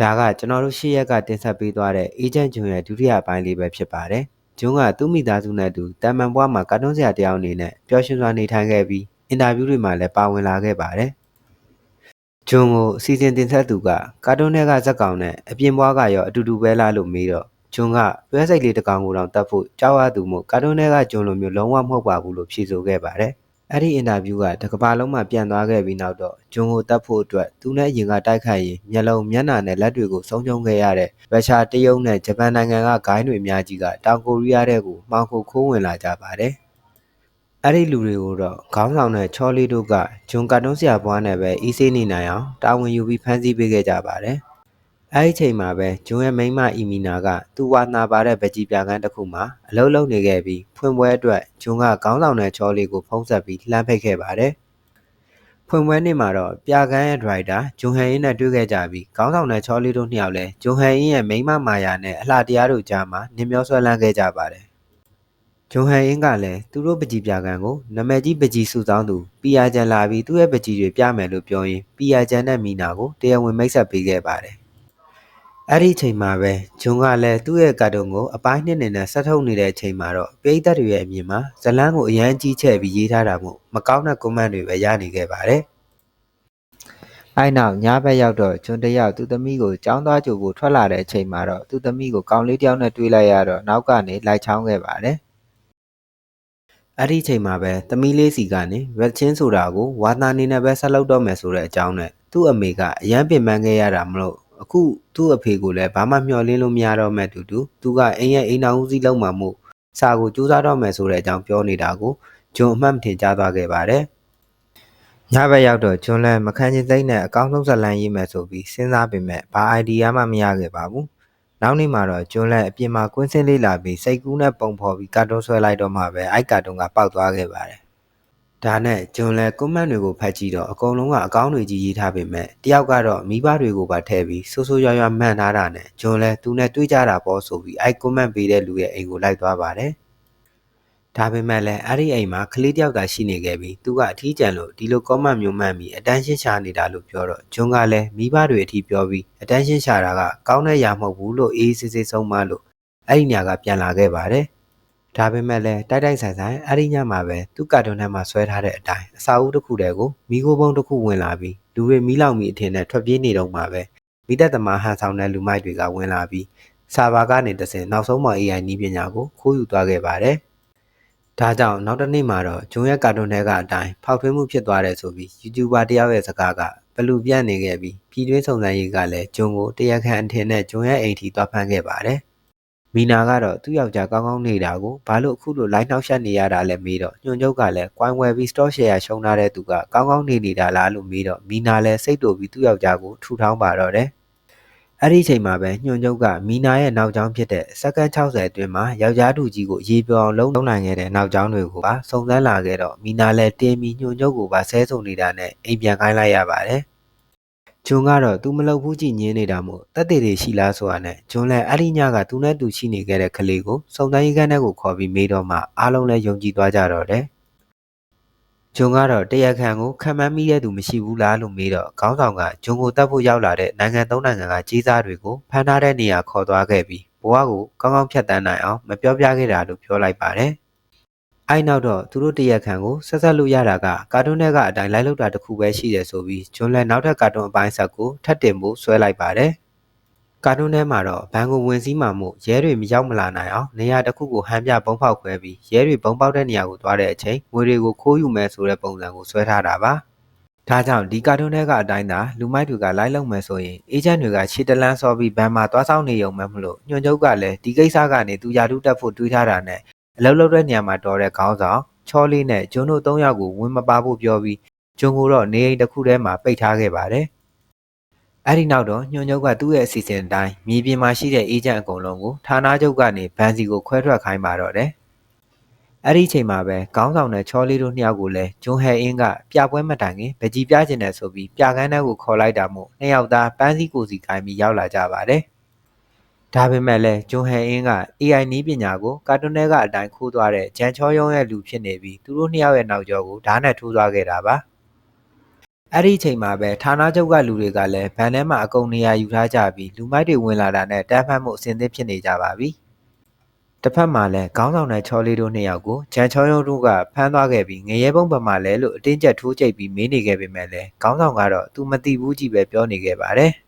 ဒါကကျွန်တော်တို့ရှေ့ရက်ကတင်ဆက်ပေးသွားတဲ့ Agent Jun ရဲ့ဒုတိယပိုင်းလေးပဲဖြစ်ပါတယ်။ဂျွန်ကသူ့မိသားစုနဲ့အတူတာမန်ဘွားမှာကာတွန်းဆရာတစ်ယောက်အနေနဲ့ပျော်ရွှင်စွာနေထိုင်ခဲ့ပြီးအင်တာဗျူးတွေမှာလည်းပါဝင်လာခဲ့ပါတယ်။ဂျွန်ကိုအစီအစဉ်တင်ဆက်သူကကာတွန်းထဲကဇက်ကောင်နဲ့အပြင်ဘွားကရောအတူတူပဲလားလို့မေးတော့ဂျွန်ကတွဲစိတ်လေးတစ်ကောင်ကိုတောင်တတ်ဖို့ကြောက်ရသူမို့ကာတွန်းထဲကဂျွန်လိုမျိုးလုံးဝမဟုတ်ပါဘူးလို့ဖြေဆိုခဲ့ပါတယ်။ အဲ့ဒီအင်တာဗျူးကတစ်ကမ္ဘာလုံးမှာပြန်သွားခဲ့ပြီးနောက်တော့ဂျွန်ကိုတတ်ဖို့အတွက်သူနဲ့အရင်ကတိုက်ခိုက်ရင်မျက်လုံးမျက်နှာနဲ့လက်တွေကိုဆုံးရှုံးခဲ့ရတဲ့ရုရှားတရုတ်နဲ့ဂျပန်နိုင်ငံကဂိုင်းတွေအများကြီးကတောင်ကိုရီးယားတဲ့ကိုမှောင်ခိုခိုးဝင်လာကြပါတယ်။အဲ့ဒီလူတွေကိုတော့ခေါင်းဆောင်တဲ့ချော်လီတို့ကဂျွန်ကာတွန်းဆရာဘွားနဲ့ပဲအေးဆေးနေနိုင်အောင်တာဝန်ယူပြီးဖမ်းဆီးပေးခဲ့ကြပါတယ်။ အဲ့ဒီအချိန်မှာပဲဂျွန်ရဲ့မိန်းမအီမီနာကသူ့ဝါနာပါတဲ့ဗကြီးပြကန်းတစ်ခုမှာအလုပ်လုပ်နေခဲ့ပြီးဖွင့်ပွဲအတွက်ဂျွန်ကခေါင်းဆောင်တဲ့ချော်လီကိုဖုံးဆက်ပြီးလှမ်းဖိတ်ခဲ့ပါတယ်။ဖွင့်ပွဲနေ့မှာတော့ပြကန်းရဲ့ဒရိုက်တာဂျွန်ဟန်အင်းနဲ့တွေ့ခဲ့ကြပြီးခေါင်းဆောင်တဲ့ချော်လီတို့နှစ်ယောက်လည်းဂျွန်ဟန်အင်းရဲ့မိန်းမမာယာနဲ့အလှတရားတို့ကြားမှာနင်းမျောဆွဲလန်းခဲ့ကြပါတယ်။ဂျွန်ဟန်အင်းကလည်းသူတို့ပကြီးပြကန်းကိုနမကြီးပကြီးစုဆောင်းသူပီယာဂျန်လာပြီးသူ့ရဲ့ပကြီးတွေပြမယ်လို့ပြောရင်ပီယာဂျန်နဲ့မီနာကိုတရားဝင်မိတ်ဆက်ပေးခဲ့ပါတယ်။ အဲ့ဒီအချိန်မှာပဲဂျွန်ကလည်းသူ့ရဲ့ကာတွန်းကိုအပိုင်းနှစ်နေနဲ့ဆက်ထုတ်နေတဲ့အချိန်မှာတော့ပိတ်သက်တွေရဲ့အမြင်မှာဇလန်းကိုအရန်ကြီးချဲ့ပြီးရေးထားတာမို့မကောင်းတဲ့ comment တွေပဲရနေခဲ့ပါတယ်။အဲ့နောက်ညဘက်ရောက်တော့ဂျွန်တယောက်သူ့သမီးကိုကြောင်းသွားကြိုဖို့ထွက်လာတဲ့အချိန်မှာတော့သူ့သမီးကိုကောင်လေးတယောက်နဲ့တွေ့လိုက်ရတော့နောက်ကနေလိုက်ချောင်းခဲ့ပါတယ်။အဲ့ဒီအချိန်မှာပဲသမီးလေးစီကနေရက်ချင်းဆိုတာကိုဝါသနာနေနဲ့ပဲဆက်လုပ်တော့မယ်ဆိုတဲ့အကြောင်းနဲ့သူ့အမေကအရန်ပင်ပန်းခဲ့ရတာမလို့ အခုသူ့အဖေကိုလည်းဘာမှမျှော်လင့်လို့မရတော့မဲ့တူတူသူကအိမ်ရဲ့အိမ်တော်ဦးစီးလုံးမှာမို့စာကိုစူးစမ်းတော့မယ်ဆိုတဲ့အကြောင်းပြောနေတာကိုဂျွန်အမှတ်မထင်ကြားသွားခဲ့ပါတယ်။ညဘက်ရောက်တော့ဂျွန်လည်းမခန်းချင်းသိမ့်နဲ့အကောင်းဆုံးဇလန်ရေးမယ်ဆိုပြီးစဉ်းစားပေမဲ့ဘာ idea မှမရခဲ့ပါဘူး။နောက်နေ့မှာတော့ဂျွန်လည်းအပြင်မှာကွင်းစင်းလေးလာပြီးစိတ်ကူးနဲ့ပုံဖော်ပြီးကာတွန်းဆွဲလိုက်တော့မှပဲအိုက်ကာတွန်းကပေါက်သွားခဲ့ပါတယ် ဒါနဲ့ဂျွန်လည်း comment တွေကိုဖတ်ကြည့်တော့အကုန်လုံးကအကောင်းတွေကြီးရေးထားပေမဲ့တယောက်ကတော့မိဘတွေကိုပါထည့်ပြီးဆိုးဆိုးရွားရွားမှန်ထားတာနဲ့ဂျွန်လည်းသူနဲ့တွေးကြတာပေါ့ဆိုပြီးအဲ comment ပေးတဲ့လူရဲ့အိမ်ကိုလိုက်သွားပါတယ်ဒါပေမဲ့လည်းအဲ့ဒီအိမ်မှာကလေးတယောက်သာရှိနေခဲ့ပြီးသူကအထီးကျန်လို့ဒီလို comment မျိုးမှန်ပြီးအတန်းရှင်းရှာနေတာလို့ပြောတော့ဂျွန်ကလည်းမိဘတွေအထီးပြောပြီးအတန်းရှင်းရှာတာကကောင်းတဲ့ຢာမဟုတ်ဘူးလို့အေးစစ်စစ်ဆုံးမလို့အဲ့ဒီညာကပြန်လာခဲ့ပါတယ် ဒါပေမဲ့လည်းတိုက်တိုက်ဆိုင်ဆိုင်အဲ့ဒီညမှာပဲသူ့ကာတွန်းထဲမှာဆွဲထားတဲ့အတိုင်းအစာအုပ်တစ်ခုတည်းကိုမိခိုးပုံးတစ်ခုဝင်လာပြီးလူတွေမီးလောင်မိအထင်နဲ့ထွက်ပြေးနေတော့မှပဲမိသက်သမားဟန်ဆောင်တဲ့လူမိုက်တွေကဝင်လာပြီးဆာဗာကနေတဆင်နောက်ဆုံးမှ AI နည်းပညာကိုခိုးယူသွားခဲ့ပါတယ်။ဒါကြောင့်နောက်တစ်နေ့မှာတော့ဂျုံရဲ့ကာတွန်းထဲကအတိုင်းဖောက်ထွင်းမှုဖြစ်သွားတယ်ဆိုပြီး YouTuber တယောက်ရဲ့စကားကဘလူပြန့်နေခဲ့ပြီးပြည်တွင်းစုံစမ်းရေးကလည်းဂျုံကိုတရားခံအထင်နဲ့ဂျုံရဲ့အိမ်ထိသွားဖမ်းခဲ့ပါတယ်။ မီနာကတော့သူ့ယောက်ျားကောင်းကောင်းနေတာကိုဘာလို့အခုလိုလိုက်နှောက်ရှက်နေရတာလဲမေးတော့ညွန့်ကျုပ်ကလည်းကွိုင်းဝယ်ပြီး store share ရှုံထားတဲ့သူကကောင်းကောင်းနေနေတာလားလို့မေးတော့မီနာလည်းစိတ်တူပြီးသူ့ယောက်ျားကိုထူထောင်းပါတော့တယ်အဲ့ဒီအချိန်မှာပဲညွန့်ကျုပ်ကမီနာရဲ့နောက်ကျောင်းဖြစ်တဲ့စက္ကန့်60အတွင်းမှာယောက်ျားတူကြီးကိုရေပြောအောင်လုံးလုံးနိုင်ခဲ့တဲ့နောက်ကျောင်းတွေကိုပါစုံစမ်းလာခဲ့တော့မီနာလည်းတင်းပြီးညွန့်ကျုပ်ကိုပါဆဲဆုံနေတာနဲ့အိမ်ပြန်ခိုင်းလိုက်ရပါတယ်။ ဂျွန်ကတော့သူမလုပ်ဘူးကြည်ညင်းနေတာမို့တက်တေတွေရှိလားဆိုတာနဲ့ဂျွန်လည်းအဲ့ဒီညကသူနဲ့တူရှိနေခဲ့တဲ့ကလေးကိုစုံတန်းရေးကန်းထဲကိုခေါ်ပြီးမေးတော့မှအားလုံးလည်းယုံကြည်သွားကြတော့တယ်ဂျွန်ကတော့တရားခံကိုခံမှန်းမိတဲ့သူမရှိဘူးလားလို့မေးတော့ခေါင်းဆောင်ကဂျွန်ကိုတတ်ဖို့ရောက်လာတဲ့နိုင်ငံသုံးနိုင်ငံကကြီးစားတွေကိုဖမ်းထားတဲ့နေရာခေါ်သွားခဲ့ပြီးဘဝကိုကောင်းကောင်းဖြတ်တန်းနိုင်အောင်မပြောပြခဲ့တာလို့ပြောလိုက်ပါတယ်။ အဲ့နောက်တော့သူတို့တရက်ခံကိုဆက်ဆက်လို့ရတာကကာတွန်းထဲကအတိုင်းလိုက်လောက်တာတခုပဲရှိတယ်ဆိုပြီးဂျွန်လည်းနောက်ထပ်ကာတွန်းအပိုင်းဆက်ကိုထပ်တင်ဖို့ဆွဲလိုက်ပါတယ်ကာတွန်းထဲမှာတော့ဘန်ကိုဝင်စည်းမှမို့ရဲတွေမရောက်မလာနိုင်အောင်နေရာတစ်ခုကိုဟန်ပြဘုံဖောက်ခွဲပြီးရဲတွေဘုံပေါက်တဲ့နေရာကိုသွားတဲ့အချိန်ငွေတွေကိုခိုးယူမယ်ဆိုတဲ့ပုံစံကိုဆွဲထားတာပါဒါကြောင့်ဒီကာတွန်းထဲကအတိုင်းသာလူမိုက်တွေကလိုက်လုံမယ်ဆိုရင်အေဂျင့်တွေကခြေတလန်းစောပြီးဘန်မှာသွားဆောင်နေုံမဲ့မလို့ညွှန်ချုပ်ကလည်းဒီကိစ္စကနေသူယာတုတက်ဖို့တွေးထားတာနဲ့ အလုပ်လုပ်တဲ့နေရာမှာတော်တဲ့ခေါင်းဆောင်ချောလေးနဲ့ဂျွန်းတို့၃ယောက်ကိုဝင်မပါဖို့ပြောပြီးဂျွန်းကိုတော့နေအိမ်တစ်ခုထဲမှာပိတ်ထားခဲ့ပါတယ်။အဲဒီနောက်တော့ညွှန်ချုပ်ကသူ့ရဲ့အစီအစဉ်အတိုင်းမြေပြင်မှာရှိတဲ့အေဂျင့်အကုန်လုံးကိုဌာနချုပ်ကနေဗန်စီကိုခွဲထွက်ခိုင်းပါတော့တယ်။အဲ့ဒီအချိန်မှာပဲခေါင်းဆောင်တဲ့ချောလေးတို့နှစ်ယောက်ကိုလည်းဂျွန်ဟဲအင်းကပြပွဲမတိုင်ခင်ဗကြီးပြကျင်တယ်ဆိုပြီးပြကန်းထဲကိုခေါ်လိုက်တာမို့နှစ်ယောက်သားပန်းစည်းကိုစီကိုင်းပြီးရောက်လာကြပါတယ်။ ဒါပေမဲ့လည်းဂျွန်ဟန်အင်းက AI နည်းပညာကိုကာတွန်းထဲကအတိုင်းခိုးသွားတဲ့ဂျန်ချောယုံရဲ့လူဖြစ်နေပြီးသူတို့နှစ်ယောက်ရဲ့နောက်ကျောကိုဓာတ်နဲ့ထိုးသွားခဲ့တာပါအဲ့ဒီအချိန်မှာပဲဌာနချုပ်ကလူတွေကလည်းဗန်ထဲမှာအကုန်နေရာယူထားကြပြီးလူမိုက်တွေဝင်လာတာနဲ့တန်းဖတ်မှုအဆင်သင့်ဖြစ်နေကြပါပြီ။တစ်ဖက်မှာလည်းခေါင်းဆောင်တဲ့ချောလေးတို့နှစ်ယောက်ကိုဂျန်ချောရုံတို့ကဖမ်းသွားခဲ့ပြီးငရဲဘုံဘက်မှာလဲလို့အတင်းကျပ်ထိုးကြိတ်ပြီးမေးနေခဲ့ပေမဲ့လည်းခေါင်းဆောင်ကတော့သူမသိဘူး ကြီးပဲပြောနေခဲ့ပါတယ်။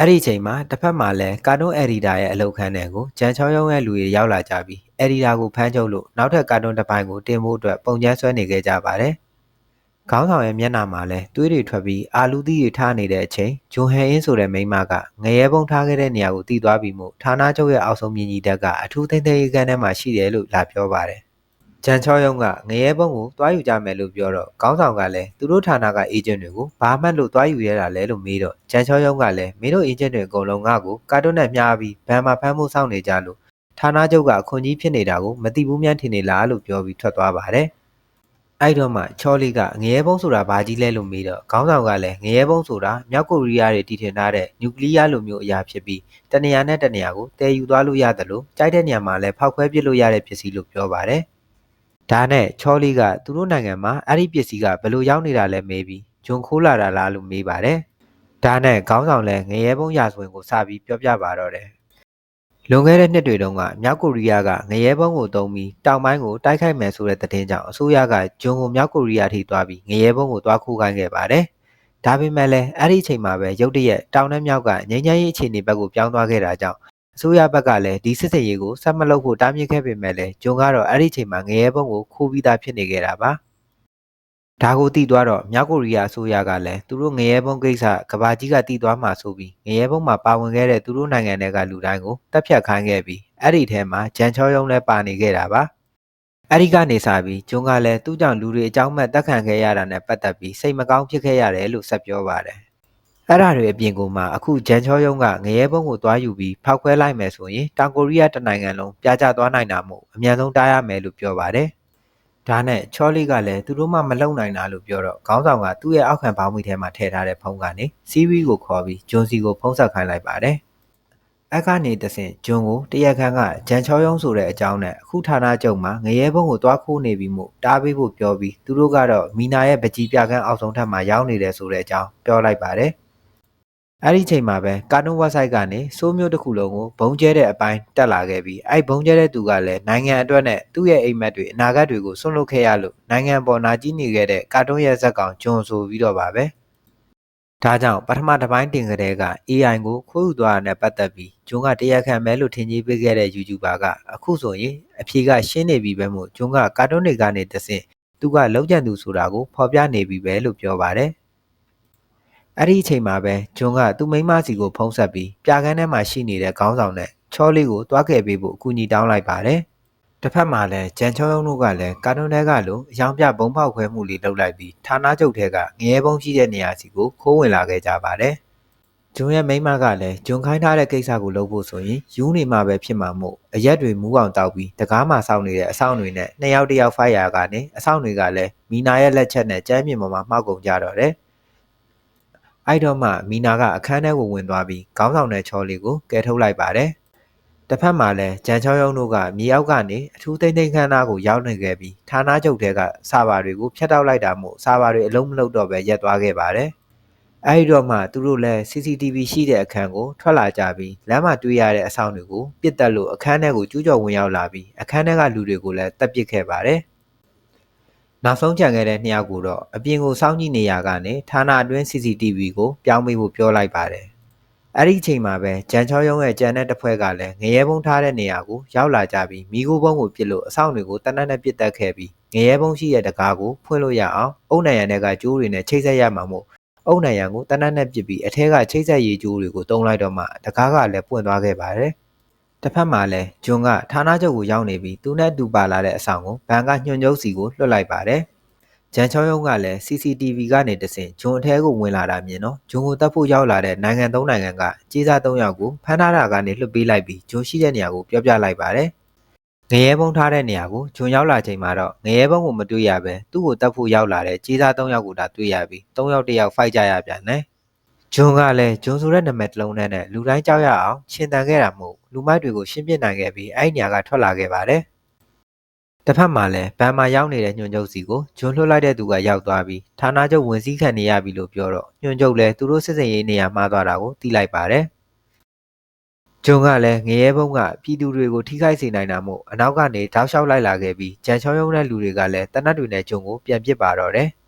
အဲ့ဒီအချိန်မှာတစ်ဖက်မှာလည်းကာတွန်းအက်ဒီတာရဲ့အလုပ်ခန်းထဲကိုဂျန်ချောရုံရဲ့လူတွေရောက်လာကြပြီးအက်ဒီတာကိုဖမ်းချုပ်လို့နောက်ထပ်ကာတွန်းတစ်ပိုင်းကိုတင်ဖို့အတွက်ပုံကျန်းဆွဲနေခဲ့ကြပါတယ်။ခေါင်းဆောင်ရဲ့မျက်နှာမှာလည်းသွေးတွေထွက်ပြီးအာလူသီးတွေထားနေတဲ့အချိန်ဂျွန်ဟန်အင်းဆိုတဲ့မိန်းမကငရဲပုံထားခဲ့တဲ့နေရာကိုတီးသွားပြီးမှဌာနချုပ်ရဲ့အောက်ဆုံးမြင်ကြီးတက်ကအထူးသိမ့်သိမ့်ရေးကန်းထဲမှာရှိတယ်လို့လာပြောပါတယ်။ ဂျန်ချောယုံကငရဲပုံကိုတွားယူကြမယ်လို့ပြောတော့ခေါင်းဆောင်ကလည်းသူတို့ဌာနကအေဂျင့်တွေကိုဘာမှတ်လို့တွားယူရတာလဲလို့မေးတော့ဂျန်ချောယုံကလည်းမင်းတို့အေဂျင့်တွေအကုန်လုံးငါ့ကိုကာတွန်းနဲ့မြားပြီးဘန်မှာဖမ်းမှုစောင့်နေကြလို့ဌာနချုပ်ကအခွန်ကြီးဖြစ်နေတာကိုမသိဘူးများထင်နေလားလို့ပြောပြီးထွက်သွားပါတယ်။အဲ့တော့မှချောလီကငရဲဘုံဆိုတာဘာကြီးလဲလို့မေးတော့ခေါင်းဆောင်ကလည်းငရဲဘုံဆိုတာမြောက်ကိုရီးယားတွေတည်ထင်ထားတဲ့နျူကလ িয়ার လိုမျိုးအရာဖြစ်ပြီးတနေရာနဲ့တနေရာကိုတည်ယူသွားလို့ရတယ်လို့ကြိုက်တဲ့နေရာမှာလည်းဖောက်ခွဲပစ်လို့ရတဲ့ပစ္စည်းလို့ပြောပါတယ်။ ဒါနဲ့ချောလီကသူတို့နိုင်ငံမှာအဲ့ဒီပစ္စည်းကဘယ်လိုရောက်နေတာလဲမေးပြီးဂျွန်ခိုးလာတာလားလို့မေးပါတယ်။ဒါနဲ့ခေါင်းဆောင်လည်းငရဲဘုံရာဇဝင်ကိုစပြီးပြောပြပါတော့တယ်လွန်ခဲ့တဲ့နှစ်တွေတုန်းကမြောက်ကိုရီးယားကငရဲဘုံကိုတုံးပြီးတောင်ပိုင်းကိုတိုက်ခိုက်မယ်ဆိုတဲ့သတင်းကြောင့်အစိုးရကဂျွန်ကိုမြောက်ကိုရီးယားထိသွားပြီးငရဲဘုံကိုတွားခိုးခိုင်းခဲ့ပါတယ်။ဒါပေမဲ့လည်းအဲ့ဒီအချိန်မှာပဲရုတ်တရက်တောင်နဲ့မြောက်ကငြိမ်းချမ်းရေးအခြေအနေဘက်ကိုပြောင်းသွားခဲ့တာကြောင့် အစိုးရဘက်ကလည်းဒီစစ်စစ်ရေးကိုဆက်မလုပ်ဖို့တားမြစ်ခဲ့ပေမဲ့လည်းဂျွန်ကတော့အဲ့ဒီအချိန်မှာငရဲဘုံကိုခိုးပြီးသားဖြစ်နေခဲ့တာပါ။ဒါကိုတီးသွားတော့မြောက်ကိုရီးယားအစိုးရကလည်းသူတို့ငရဲဘုံကိစ္စကဘာကြီးကတီးသွားမှာဆိုပြီးငရဲဘုံမှာပါဝင်ခဲ့တဲ့သူတို့နိုင်ငံတွေကလူတိုင်းကိုတပ်ဖြတ်ခိုင်းခဲ့ပြီးအဲ့ဒီထဲမှာဂျန်ချောယုံလည်းပါနေခဲ့တာပါအဲ့ဒီကနေစပြီးဂျွန်ကလည်းသူ့ကြောင့်လူတွေအကြောင်းမဲ့တက်ခံခဲ့ရတာနဲ့ပတ်သက်ပြီးစိတ်မကောင်းဖြစ်ခဲ့ရတယ်လို့ဆက်ပြောပါတယ် အဲ့ဒါတွေအပြင်ကိုမှအခုဂျန်ချောယုံကငရဲဘုံကိုသွားယူပြီးဖောက်ခွဲလိုက်မယ်ဆိုရင်တောင်ကိုရီးယားတနိုင်ငံလုံးပြာကျသွားနိုင်တာမို့အမြန်ဆုံးတားရမယ်လို့ပြောပါတယ်ဒါနဲ့ချောလီကလည်းသူတို့မှမလုံနိုင်တာလို့ပြောတော့ခေါင်းဆောင်ကသူ့ရဲ့အောက်ခံဘောင်းမီထဲမှာထည့်ထားတဲ့ဖုန်းကနေစီးရီးကိုခေါ်ပြီးဂျွန်စီကိုဖုန်းဆက်ခိုင်းလိုက်ပါတယ်။အခကနေတဆင့်ဂျွန်ကိုတရက်ခန်းကဂျန်ချောယုံဆိုတဲ့အကြောင်းနဲ့အခုဌာနချုပ်မှာငရဲဘုံကိုတွားခိုးနေပြီးမှတားပေးဖို့ပြောပြီးသူတို့ကတော့မီနာရဲ့ပကြီးပြကန်းအောက်ဆုံးထပ်မှာရောက်နေတယ်ဆိုတဲ့အကြောင်းပြောလိုက်ပါတယ်။ အဲ့ဒီချိန်မှာပဲကာတွန်း website ကနေစိုးမျိုးတစ်ခုလုံးကိုဘုံကျဲတဲ့အပိုင်းတက်လာခဲ့ပြီးအဲ့ဘုံကျဲတဲ့သူကလည်းနိုင်ငံအတွက်နဲ့သူ့ရဲ့အိမ်မက်တွေအနာဂတ်တွေကိုဆွန့်လွတ်ခဲ့ရလို့နိုင်ငံပေါ်နာကြီးနေခဲ့တဲ့ကာတွန်းရဲ့ဇက်ကောင်ဂျွန်ဆိုပြီးတော့ပါပဲဒါကြောင့်ပထမတစ်ပိုင်းတင်ကြတဲ့က AI ကိုခိုးယူသွားတာနဲ့ပတ်သက်ပြီးဂျွန်ကတရားခံမဲလို့ထင်ကြီးပေးခဲ့တဲ့ YouTuber ကအခုဆိုရင်အဖြေကရှင်းနေပြီပဲမို့ဂျွန်ကကာတွန်းတွေကနေတဆင့်သူကလောက်ကျန်သူဆိုတာကိုဖော်ပြနေပြီပဲလို့ပြောပါတယ် အဲ့ဒီအချိန်မှာပဲဂျွန်ကသူ့မိန်းမစီကိုဖုံးဆက်ပြီးပြကန်းထဲမှာရှိနေတဲ့ခေါင်းဆောင်နဲ့ချောလေးကိုတွားခဲ့ပေးဖို့အကူအညီတောင်းလိုက်ပါတယ်။တစ်ဖက်မှာလည်းဂျန်ချောယုံတို့ကလည်းကာတွန်းထဲကလိုအယောင်ပြဘုံပေါက်ခွဲမှုလေးလုပ်လိုက်ပြီးဌာနချုပ်ထဲကငရဲဘုံရှိတဲ့နေရာစီကိုခိုးဝင်လာခဲ့ကြပါတယ်။ဂျွန်ရဲ့မိန်းမကလည်းဂျွန်ခိုင်းထားတဲ့ကိစ္စကိုလုပ်ဖို့ဆိုရင်ယူနေမှာပဲဖြစ်မှာမို့အရက်တွေမူးအောင်တောက်ပြီးတကားမှာစောင့်နေတဲ့အဆောင်တွေနဲ့နှစ်ယောက်တစ်ယောက်ဖိုက်ရာကနေအဆောင်တွေကလည်းမီနာရဲ့လက်ချက်နဲ့ကျမ်းမြေပေါ်မှာမှောက်ကုန်ကြတော့တယ်။ အဲ့တော့မှမီနာကအခန်းထဲကိုဝင်သွားပြီးခေါင်းဆောင်တဲ့ချောလေးကိုကယ်ထုတ်လိုက်ပါတယ်။တစ်ဖက်မှာလည်းဂျန်ချောယုံတို့ကမြေအောက်ကနေအထူးသိမ့်သိမ့်ခန်းသားကိုရောက်နေခဲ့ပြီးဌာနချုပ်ထဲကစာပါတွေကိုဖျက်တောက်လိုက်တာမို့စာပါတွေအလုံးမလုံးတော့ပဲရက်သွားခဲ့ပါတယ်။အဲဒီတော့မှသူတို့လည်း CCTV ရှိတဲ့အခန်းကိုထွက်လာကြပြီးလမ်းမှာတွေ့ရတဲ့အဆောင်တွေကိုပြစ်တက်လို့အခန်းထဲကိုကျူးကျော်ဝင်ရောက်လာပြီးအခန်းထဲကလူတွေကိုလည်းတပ်ပစ်ခဲ့ပါတယ်။ နောက်ဆုံးကြံခဲ့တဲ့နှစ်ယောက်ကိုတော့အပြင်ကိုစောင့်ကြည့်နေရကနေဌာနအတွင်း CCTV ကိုပြောင်းပေးဖို့ပြောလိုက်ပါတယ်။အဲ့ဒီအချိန်မှာပဲဂျန်ချောယုံရဲ့ကြံတဲ့တစ်ဖွဲ့ကလည်းငရဲဘုံထားတဲ့နေရာကိုရောက်လာကြပြီးမိခိုးဘုံကိုပစ်လို့အဆောင်တွေကိုတနက်နဲ့ပစ်တက်ခဲ့ပြီးငရဲဘုံရှိတဲ့တကားကိုဖွင့်လို့ရအောင်အုံနိုင်ရံတွေကကျိုးတွေနဲ့ချိတ်ဆက်ရမှာမို့အုံနိုင်ရံကိုတနက်နဲ့ပစ်ပြီးအထက်ကချိတ်ဆက်ရည်ကျိုးတွေကိုတုံးလိုက်တော့မှတကားကလည်းပွင့်သွားခဲ့ပါတယ်။ တစ်ဖက်မှာလည်းဂျွန်ကဌာနချုပ်ကိုရောက်နေပြီးသူနဲ့တူပါလာတဲ့အဆောင်ကိုဘန်ကညွှန်ချုပ်စီကိုလွှတ်လိုက်ပါတယ်။ဂျန်ချောယုံကလည်း CCTV ကနေတဆင့်ဂျွန်အထဲကိုဝင်လာတာမြင်တော့ဂျွန်ကိုတပ်ဖို့ရောက်လာတဲ့နိုင်ငံသုံးနိုင်ငံကကြီးစား၃ယောက်ကိုဖမ်းထားတာကနေလွှတ်ပေးလိုက်ပြီးဂျွန်ရှိတဲ့နေရာကိုပြောပြလိုက်ပါတယ်။ငရဲဘုံထားတဲ့နေရာကိုဂျွန်ရောက်လာချိန်မှာတော့ငရဲဘုံကိုမတွေ့ရပဲသူ့ကိုတပ်ဖို့ရောက်လာတဲ့ကြီးစား၃ယောက်ကိုဒါတွေ့ရပြီး၃ယောက်တစ်ယောက်ဖိုက်ကြရပြန်တယ်။ ဂျွန်ကလည်းဂျွန်ဆိုတဲ့နာမည်တစ်လုံးနဲ့လူတိုင်းကြောက်ရအောင်ရှင်းတန်ခဲ့တာမို့လူမိုက်တွေကိုရှင်းပြနိုင်ခဲ့ပြီးအဲ့ဒီနေရာကထွက်လာခဲ့ပါတယ်တစ်ဖက်မှာလည်းဗန်မှာရောက်နေတဲ့ညွန့်ချုပ်စီကိုဂျွန်းလွှတ်လိုက်တဲ့သူကရောက်သွားပြီးဌာနချုပ်ဝင်စည်းခံနေရပြီလို့ပြောတော့ညွန့်ချုပ်လည်းသူတို့စစ်စင်ရေးနေရာမှားသွားတာကိုသိလိုက်ပါတယ်ဂျွန်ကလည်းငရဲဘုံကပြည်သူတွေကိုထိခိုက်စေနိုင်တာမို့အနောက်ကနေတောက်လျှောက်လိုက်လာခဲ့ပြီးကြံချောရုံးတဲ့လူတွေကလည်းတနတ်တွေနဲ့ဂျွန်ကိုပြန်ပစ်ပါတော့တယ်။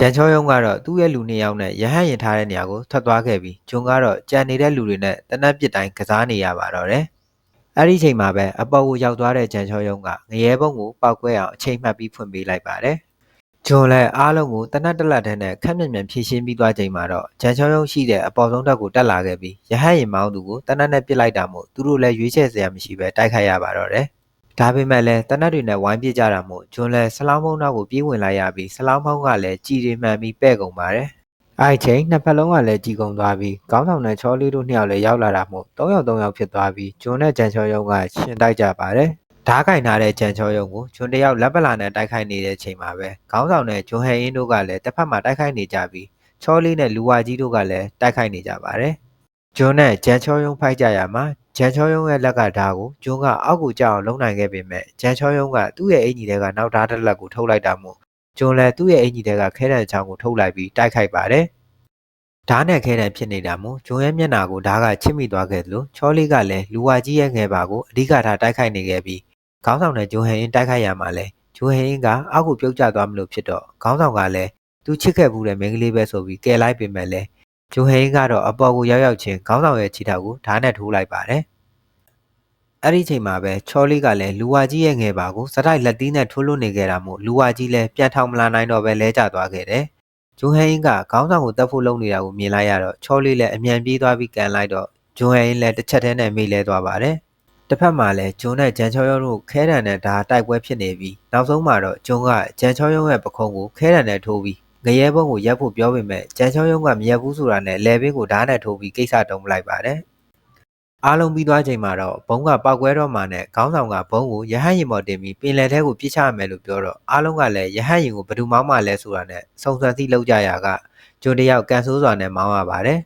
ကြံချောရုံးကတော့သူ့ရဲ့လူနှစ်ယောက်နဲ့ရဟန့်ရင်ထားတဲ့နေရာကိုထွက်သွားခဲ့ပြီးဂျွန်ကတော့ကြံနေတဲ့လူတွေနဲ့တနတ်ပစ်တိုင်းကစားနေရပါတော့တယ်။အဲ့ဒီချိန်မှာပဲအပေါ်ကိုရောက်သွားတဲ့ကြံချောရုံးကငရဲဘုံကိုပောက်ကွဲအောင်အချိန်မှတ်ပြီးဖွင့်ပေးလိုက်ပါတယ်။ဂျွန်လည်းအားလုံးကိုတနတ်တလက်တဲ့နဲ့ခက်မြက်မြက်ဖြည့်ရှင်းပြီးသွားချိန်မှာတော့ဂျန်ချောရုံးရှိတဲ့အပေါ်ဆုံးတက်ကိုတက်လာခဲ့ပြီးရဟတ်ရင်မောင်းသူကိုတနတ်နဲ့ပစ်လိုက်တာမို့သူတို့လည်းရွေးချယ်စရာမရှိပဲတိုက်ခိုက်ရပါတော့တယ်။ ဒါပေမဲ့လည်းတနတ်တွေနဲ့ဝိုင်းပြစ်ကြတာမို့ဂျွန်လည်းဆလောင်းဖုံးနောက်ကိုပြေးဝင်လိုက်ရပြီးဆလောင်းဖုံးကလည်းကြည်တွေမှန်ပြီးပဲ့ကုန်ပါတယ်။အဲ့ဒီချိန်နှစ်ဖက်လုံးကလည်းကြည်ကုန်သွားပြီးကောင်းဆောင်နဲ့ချောလေးတို့နှစ်ယောက်လည်းရောက်လာတာမို့၃ယောက်၃ယောက်ဖြစ်သွားပြီးဂျွန်နဲ့ဂျန်ချောရုံးကရှင်တိုက်ကြပါတယ်။ဓားကင်ထားတဲ့ကြံချောရုံကိုဂျွန်တယောက်လက်ပလာနဲ့တိုက်ခိုက်နေတဲ့ချိန်မှာပဲခေါင်းဆောင်နဲ့ဂျွန်ဟဲအင်းတို့ကလည်းတစ်ဖက်မှာတိုက်ခိုက်နေကြပြီးချောလေးနဲ့လူဝါကြီးတို့ကလည်းတိုက်ခိုက်နေကြပါတယ်။ဂျွန်နဲ့ကြံချောရုံဖိုက်ကြရမှာ ကြံချောရုံရဲ့လက်ကဓားကိုဂျွန်ကအောက်ကိုကြောက်အောင်လုံနိုင်ခဲ့ပေမဲ့ကြံချောရုံကသူ့ရဲ့အင်ကြီးတွေကနောက်ဓားတစ်လက်ကိုထုတ်လိုက်တာမို့ဂျွန်လည်းသူ့ရဲ့အင်ကြီးတွေကခဲတံချောင်းကိုထုတ်လိုက်ပြီးတိုက်ခိုက်ပါတယ်။ဓားနဲ့ခဲတံဖြစ်နေတာမို့ဂျွန်ရဲ့မျက်နှာကိုဓားကချစ်မိသွားခဲ့သလိုချောလေးကလည်းလူဝါကြီးရဲ့ငယ်ပါကိုအဓိကထားတိုက်ခိုက်နေခဲ့ပြီးခေါင်းဆောင်တဲ့ဂျိုဟန်အင်းတိုက်ခိုက်ရမှာလဲဂျိုဟန်အင်းကအောက်ကိုပြုတ်ကျသွားမလို့ဖြစ်တော့ခေါင်းဆောင်ကလည်းသူချစ်ခဲ့ဘူးတဲ့မိန်းကလေးပဲဆိုပြီးကယ်လိုက်ပေမဲ့လဲ ဂျိုဟန်အင်းကတော့အပေါ်ကိုရောက်ရောက်ချင်းခေါင်းဆောင်ရဲ့ခြေထောက်ကိုဓာတ်နဲ့ထိုးလိုက်ပါတယ်အဲ့ဒီချိန်မှာပဲချောလေးကလည်းလူဝါကြီးရဲ့ငယ်ပါကိုစတိုက်လက်သီးနဲ့ထိုးလွတ်နေခဲ့တာမို့လူဝါကြီးလည်းပြန်ထောင်မလာနိုင်တော့ပဲလဲကျသွားခဲ့တယ်ဂျိုဟန်အင်းကခေါင်းဆောင်ကိုတက်ဖို့လုပ်နေတာကိုမြင်လိုက်ရတော့ချောလေးလည်းအမြန်ပြေးသွားပြီးကန်လိုက်တော့ဂျိုဟန်အင်းလည်းတစ်ချက်တည်းနဲ့မေ့လဲသွားပါတယ်တစ်ဖက်မှာလည်းဂျွန်နဲ့ဂျန်ချောရုံတို့ခဲတံနဲ့ဒါတိုက်ပွဲဖြစ်နေပြီးနောက်ဆုံးမှာတော့ဂျွန်ကဂျန်ချောရုံရဲ့ပခုံးကိုခဲတံနဲ့ထိုးပြီး ငရဲဘုံကိုရက်ဖို့ပြောပေမဲ့ဂျန်ချောရုံကမရက်ဘူးဆိုတာနဲ့လဲဘင်းကိုဓာတ်နဲ့ထိုးပြီးကိစ္စတုံးလိုက်ပါတယ်အားလုံးပြီးသွားချိန်မှာတော့ဘုံကပောက်ကွဲတော့မှနဲ့ခေါင်းဆောင်ကဘုံကိုရဟတ်ရင်ပေါ်တင်ပြီးပင်လယ်ထဲကိုပြစ်ချရမယ်လို့ပြောတော့အားလုံးကလည်းရဟတ်ရင်ကိုဘယ်သူမှမလဲဆိုတာနဲ့စုံစမ်းသိလောက်ကြရကဂျွန်တယောက်ကန်ဆိုးစွာနဲ့မောင်းရပါတယ်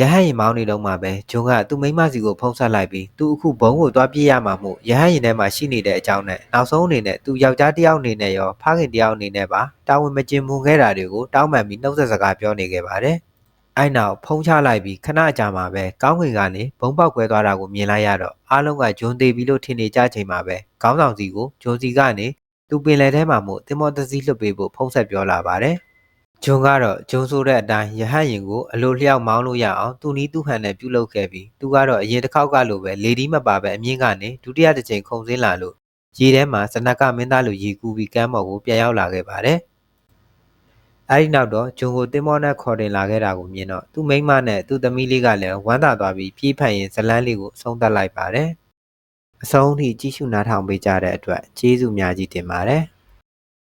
ရဟတ်ရင်မောင်းနေတော့မှပဲဂျွန်ကသူ့မိန်းမစီကိုဖုံးဆက်လိုက်ပြီးသူအခုဘုံကိုသွားပြေးရမှာမို့ရဟတ်ရင်ထဲမှာရှိနေတဲ့အကြောင်းနဲ့နောက်ဆုံးအနေနဲ့သူယောက်ျားတစ်ယောက်အနေနဲ့ရောဖခင်တစ်ယောက်အနေနဲ့ပါတာဝန်မကျင်မွန်ခဲ့တာတွေကိုတောင်းပန်ပြီးနှုတ်ဆက်စကားပြောနေခဲ့ပါတယ်။အဲ့နောက်ဖုံးချလိုက်ပြီးခဏကြာမှပဲကောင်းကင်ကနေဘုံပေါက်ခွဲသွားတာကိုမြင်လိုက်ရတော့အားလုံးကဂျွန်သေးပြီလို့ထင်နေကြချိန်မှာပဲခေါင်းဆောင်စီကိုဂျွန်စီကနေသူပင်လယ်ထဲမှာမို့တင်မောတစည်းလွတ်ပေးဖို့ဖုံးဆက်ပြောလာပါတယ်။ ဂျွန်ကတော့ဂျွန်ဆိုတဲ့အတိုင်းရဟတ်ရင်ကိုအလိုလျောက်မောင်းလို့ရအောင်သူနီးသူဟန်နဲ့ပြုတ်လုပ်ခဲ့ပြီးသူကတော့အရင်တစ်ခေါက်ကလိုပဲလေဒီမပါပဲအမြင့်ကနေဒုတိယတစ်ချိန်ခုန်ဆင်းလာလို့ရေထဲမှာစနက်ကမင်းသားလိုရေကူးပြီးကမ်းပေါ်ကိုပြန်ရောက်လာခဲ့ပါတယ်။အဲဒီနောက်တော့ဂျွန်ကိုတင်မောနဲ့ခေါ်တင်လာခဲ့တာကိုမြင်တော့သူ့မိန်းမနဲ့သူ့သမီးလေးကလည်းဝမ်းသာသွားပြီးပြေးဖန်ရင်ဇလန်းလေးကိုအဆုံးသတ်လိုက်ပါတယ်။အဆုံးထိကြည့်ရှုနားထောင်ပေးကြတဲ့အတွက်ကျေးဇူးများကြီးတင်ပါတယ်။